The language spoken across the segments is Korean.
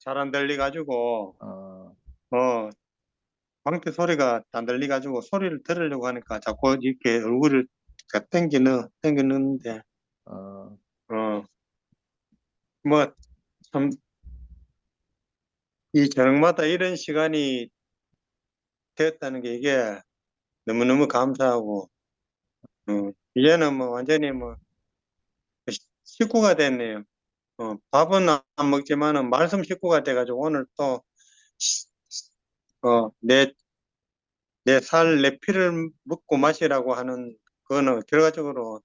잘 안 들려가지고 어, 어 광대 소리가 안 들려가지고 소리를 들으려고 하니까 자꾸 이렇게 얼굴을 땡기는 땡기는데. 어, 어뭐참 이 저녁마다 이런 시간이 되었다는 게 이게 너무너무 감사하고 어, 이제는 뭐 완전히 뭐 시- 식구가 됐네요. 어, 밥은 안 먹지만은 말씀 식구가 돼가지고 오늘 또 어, 내, 내 살, 내 피를 먹고 마시라고 하는 그거는 결과적으로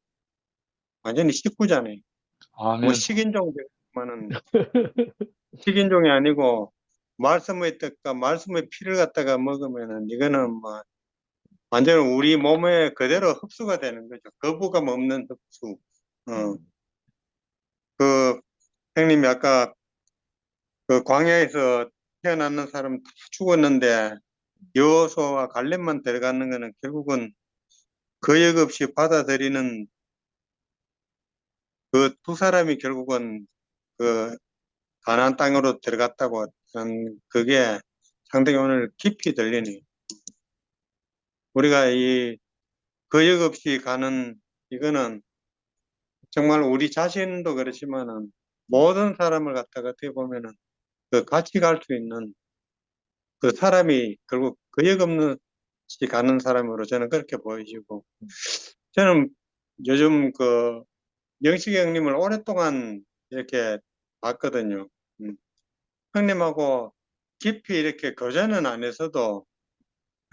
완전히 식구잖아요. 아멘. 뭐 식인종만은 식인종이 아니고 말씀의 뜻과 말씀의 피를 갖다가 먹으면은 이거는 뭐 완전 우리 몸에 그대로 흡수가 되는 거죠. 거부감 없는 흡수. 어. 그 형님이 아까 그 광야에서 태어나는 사람 다 죽었는데 여호수아와 갈렙만 들어가는 거는 결국은 거역 없이 받아들이는 그 두 사람이 결국은 그 가나안 땅으로 들어갔다고 하는 그게 상당히 오늘 깊이 들리네요. 우리가 이 거역 없이 가는 이거는 정말 우리 자신도 그렇지만은 모든 사람을 갖다가 어떻게 보면은 그 같이 갈 수 있는 그 사람이 결국 거역 없는 시 가는 사람으로 저는 그렇게 보이시고 저는 요즘 그 영식이 형님을 오랫동안 이렇게 봤거든요. 음. 형님하고 깊이 이렇게 교제는 안 했어도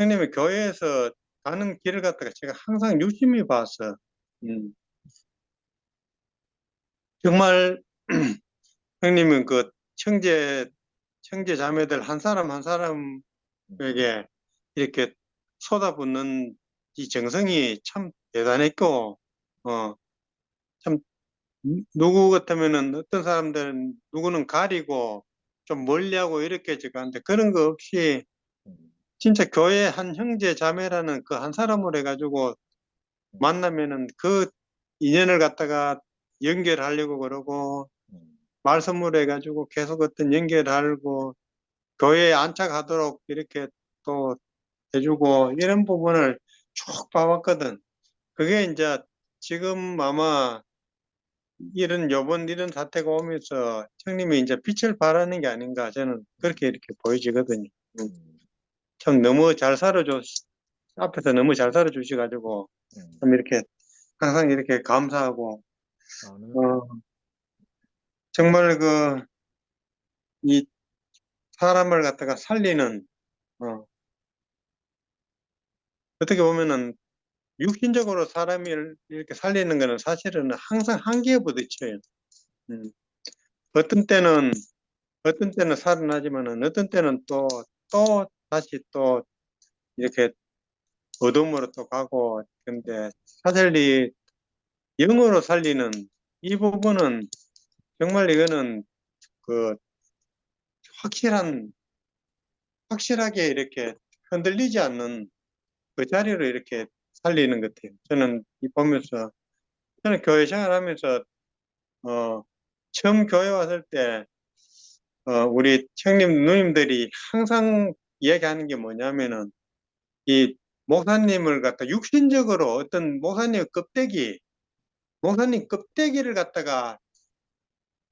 형님이 교회에서 가는 길을 갖다가 제가 항상 유심히 봤어. 음. 정말 형님은 그 청제 청제 자매들 한 사람 한 사람에게 이렇게 쏟아붓는 이 정성이 참 대단했고 어 참 누구 같으면은 어떤 사람들은 누구는 가리고 좀 멀리하고 이렇게 지금 하는데 그런 거 없이 진짜 교회 한 형제 자매라는 그 한 사람을 해가지고 만나면은 그 인연을 갖다가 연결하려고 그러고 말씀을 해가지고 계속 어떤 연결하고 교회에 안착하도록 이렇게 또 해주고 이런 부분을 쭉 봐왔거든. 그게 이제 지금 아마 이런 요번 이런 사태가 오면서 형님이 이제 빛을 발하는 게 아닌가 저는 그렇게 이렇게 보여지거든요. 음. 참 너무 잘 살아줘 앞에서 너무 잘 살아주셔가지고 음. 참 이렇게 항상 이렇게 감사하고 아멘. 어, 정말 그, 이 사람을 갖다가 살리는, 어, 어떻게 보면은 육신적으로 사람이 이렇게 살리는 거는 사실은 항상 한계에 부딪혀요. 음. 어떤 때는, 어떤 때는 살아나지만은 어떤 때는 또, 또 다시 또 이렇게 어둠으로 또 가고, 근데 사실 이 영으로 살리는 이 부분은 정말 이거는 그 확실한 확실하게 이렇게 흔들리지 않는 그 자리로 이렇게 살리는 것 같아요. 저는 이 보면서 저는 교회 생활하면서 어 처음 교회 왔을 때 어, 우리 형님 누님들이 항상 이야기하는 게 뭐냐면은 이 목사님을 갖다 육신적으로 어떤 목사님 껍데기 목사님 껍데기를 갖다가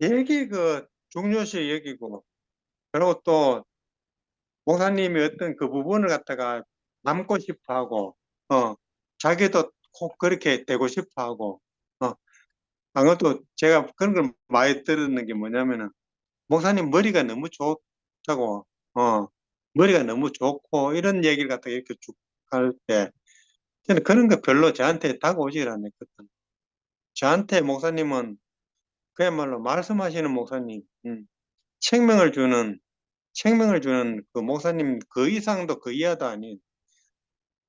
되게 그 중요시 여기고 그리고 또 목사님이 어떤 그 부분을 갖다가 남고 싶어 하고 어 자기도 꼭 그렇게 되고 싶어 하고 어 아무것도 제가 그런 걸 많이 들었는 게 뭐냐면은 목사님 머리가 너무 좋다고 어 머리가 너무 좋고 이런 얘기를 갖다가 이렇게 쭉 할 때 저는 그런 거 별로 저한테 다가오질 않았거든. 저한테 목사님은 그야말로 말씀하시는 목사님, 음, 생명을 주는, 생명을 주는 그 목사님 그 이상도 그 이하도 아닌,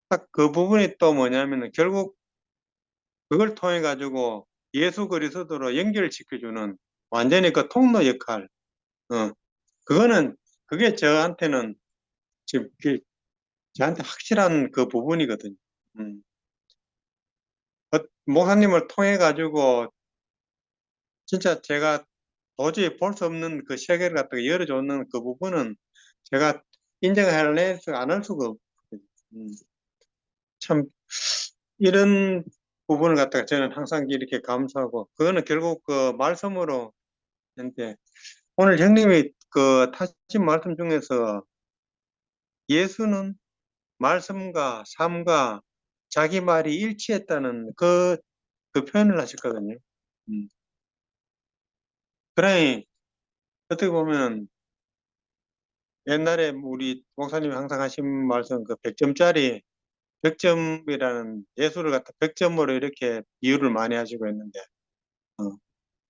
딱 그 부분이 또 뭐냐면은 결국 그걸 통해 가지고 예수 그리스도로 연결시켜주는 완전히 그 통로 역할, 어, 그거는, 그게 저한테는 지금 그 저한테 확실한 그 부분이거든요. 음. 어, 목사님을 통해 가지고 진짜 제가 도저히 볼 수 없는 그 세계를 갖다가 열어줬는 그 부분은 제가 인정할 수, 안 할 수가 없거든요. 음. 참, 이런 부분을 갖다가 저는 항상 이렇게 감사하고, 그거는 결국 그 말씀으로, 했는데, 오늘 형님이 그 타신 말씀 중에서 예수는 말씀과 삶과 자기 말이 일치했다는 그, 그 표현을 하셨거든요. 음. 그러니, 어떻게 보면, 옛날에 우리 목사님이 항상 하신 말씀, 그 100점짜리 100점이라는 예수를 갖다 100점으로 이렇게 비유를 많이 하시고 있는데, 어,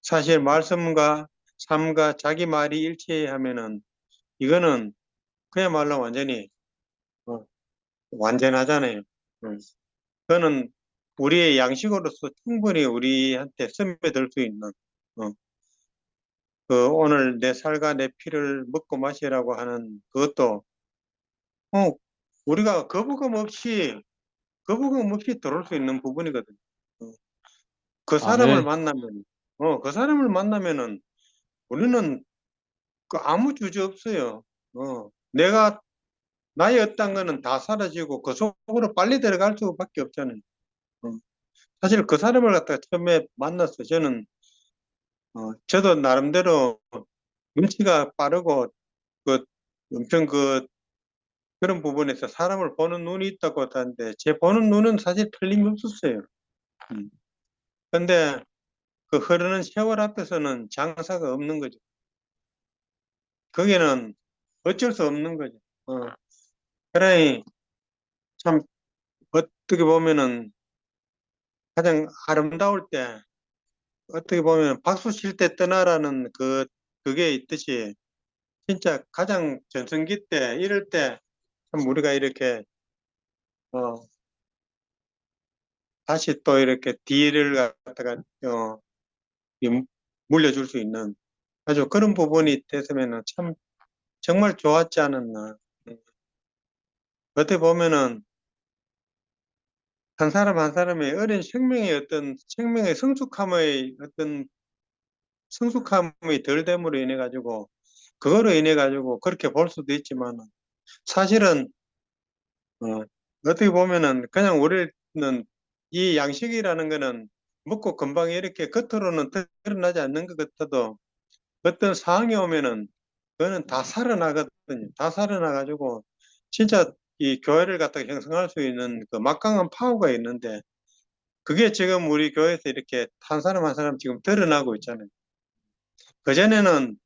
사실 말씀과 삶과 자기 말이 일치하면은, 이거는 그야말로 완전히, 어, 완전하잖아요. 음. 그거는 우리의 양식으로서 충분히 우리한테 스며들 수 있는, 어, 그 오늘 내 살과 내 피를 먹고 마시라고 하는 그것도 어 우리가 거부감 없이 거부감 없이 들어올 수 있는 부분이거든요. 어. 그 사람을 아멘. 만나면 어 그 사람을 만나면은 우리는 그 아무 주저 없어요. 어 내가 나의 어떤 거는 다 사라지고 그 속으로 빨리 들어갈 수밖에 없잖아요. 어. 사실 그 사람을 갖다가 처음에 만났어 저는 어, 저도 나름대로 눈치가 빠르고 그 엄청 그 그런 부분에서 사람을 보는 눈이 있다고 하는데 제 보는 눈은 사실 틀림이 없었어요. 음. 근데 그 흐르는 세월 앞에서는 장사가 없는 거죠. 거기는 어쩔 수 없는 거죠. 어. 그러니 참 어떻게 보면은 가장 아름다울 때 어떻게 보면 박수 칠 때 떠나라는 그, 그게 있듯이 진짜 가장 전성기 때 이럴 때 참 우리가 이렇게 어 다시 또 이렇게 뒤를 갖다가 어 이- 물려줄 수 있는 아주 그런 부분이 됐으면은 참 정말 좋았지 않았나. 음. 어떻게 보면은 한 사람 한 사람의 어린 생명의 어떤 생명의 성숙함의 어떤 성숙함이 덜 됨으로 인해 가지고 그거로 인해 가지고 그렇게 볼 수도 있지만 사실은 어, 어떻게 보면은 그냥 우리는 이 양식이라는 거는 먹고 금방 이렇게 겉으로는 드러나지 않는 것 같아도 어떤 상황이 오면은 그거는 다 살아나거든요. 다 살아나 가지고 진짜 이 교회를 갖다가 형성할 수 있는 그 막강한 파워가 있는데 그게 지금 우리 교회에서 이렇게 한 사람 한 사람 지금 드러나고 있잖아요. 그전에는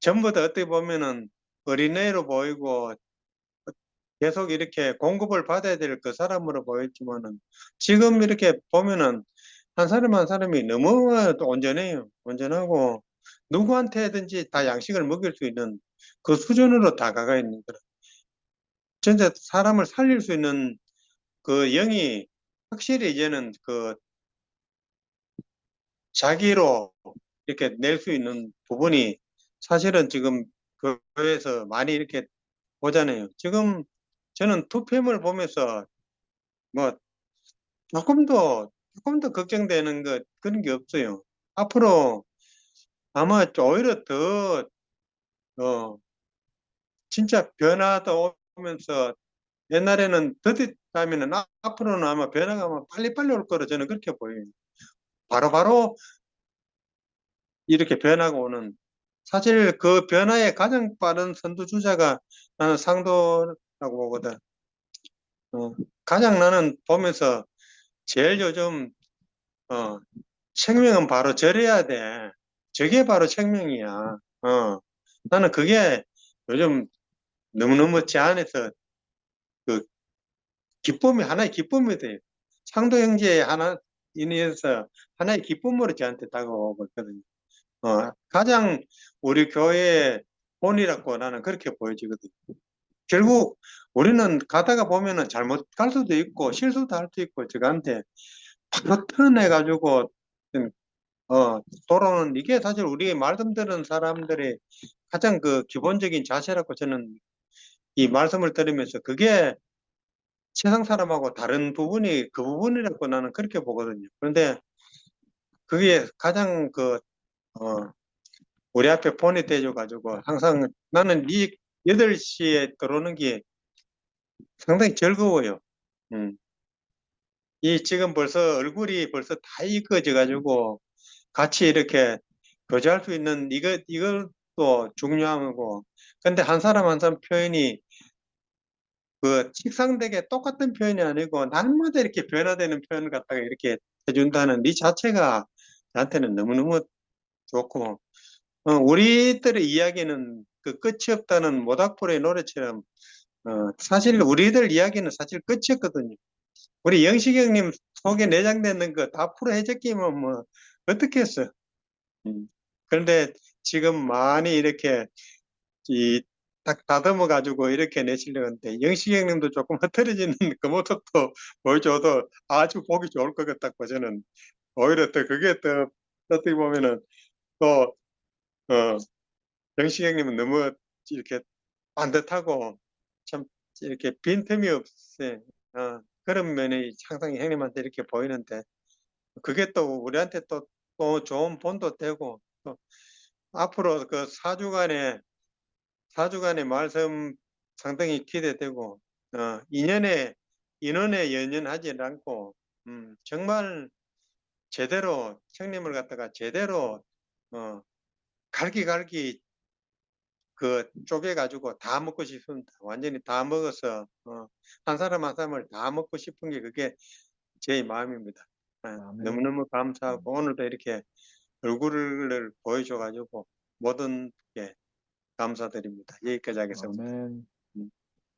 전부 다 어떻게 보면은 어린애로 보이고 계속 이렇게 공급을 받아야 될 그 사람으로 보였지만은 지금 이렇게 보면은 한 사람 한 사람이 너무 온전해요. 온전하고 누구한테든지 다 양식을 먹일 수 있는 그 수준으로 다가가 있는 거라. 진짜 사람을 살릴 수 있는 그 영이 확실히 이제는 그 자기로 이렇게 낼 수 있는 부분이 사실은 지금 교회에서 많이 이렇게 보잖아요. 지금 저는 투표물 보면서 뭐 조금 더 조금 더 걱정되는 것 그런 게 없어요. 앞으로 아마 오히려 더 어, 진짜 변화도 오면서 옛날에는 더디다면은 앞으로는 아마 변화가 아마 빨리빨리 올 거로 저는 그렇게 보여요. 바로 바로 이렇게 변화가 오는 사실 그 변화의 가장 빠른 선두주자가 나는 상도라고 보거든. 어, 가장 나는 보면서 제일 요즘 어, 생명은 바로 저래야 돼. 저게 바로 생명이야. 어, 나는 그게 요즘 너무너무 제 안에서 그 기쁨이 하나의 기쁨이 돼요. 상도 형제의 하나 인해서 하나의 기쁨으로 저한테 다가오고 있거든요. 어, 가장 우리 교회의 본이라고 나는 그렇게 보여지거든요. 결국 우리는 가다가 보면은 잘못 갈 수도 있고 실수도 할수 있고 저한테 바로 턴해가지고 어, 돌아오는 이게 사실 우리 말씀 들은 사람들의 가장 그 기본적인 자세라고 저는 이 말씀을 들으면서 그게 세상 사람하고 다른 부분이 그 부분이라고 나는 그렇게 보거든요. 그런데 그게 가장 그, 어, 우리 앞에 폰이 떼줘가지고 항상 나는 이 8시에 들어오는 게 상당히 즐거워요. 음. 이 지금 벌써 얼굴이 벌써 다 익어져가지고 같이 이렇게 교제할 수 있는 이것, 이것도 중요하고 근데 한 사람 한 사람 표현이 그 식상되게 똑같은 표현이 아니고 날마다 이렇게 변화되는 표현을 갖다가 이렇게 해준다는 이 자체가 저한테는 너무너무 좋고 어, 우리들의 이야기는 그 끝이 없다는 모닥불의 노래처럼 어, 사실 우리들 이야기는 사실 끝이 없거든요. 우리 영식이 형님 속에 내장되는 거 다 풀어 해적기면 뭐 어떻게 했어? 음. 그런데 지금 많이 이렇게 이 딱 다듬어 가지고 이렇게 내시려는데 영식형님도 조금 흐트러지는 그 모습도 보여줘도 아주 보기 좋을 것 같다고 저는 오히려 또 그게 또 어떻게 보면은 또 어, 영식형님은 너무 이렇게 반듯하고 참 이렇게 빈틈이 없어요. 어, 그런 면이 항상 형님한테 이렇게 보이는데 그게 또 우리한테 또, 또 좋은 본도 되고 또 앞으로 그 4주간에 4주간의 말씀 상당히 기대되고 어, 2년에 인원에 연연하지 않고 음, 정말 제대로 청림을 갖다가 제대로 어, 갈기갈기 그 쪼개 가지고 다 먹고 싶습니다. 완전히 다 먹어서 어, 한 사람 한 사람을 다 먹고 싶은 게 그게 제 마음입니다. 예, 아, 네. 너무너무 감사하고 음. 오늘도 이렇게 얼굴을 보여줘 가지고 모든 게 감사드립니다. 여기까지 하겠습니다. 아멘.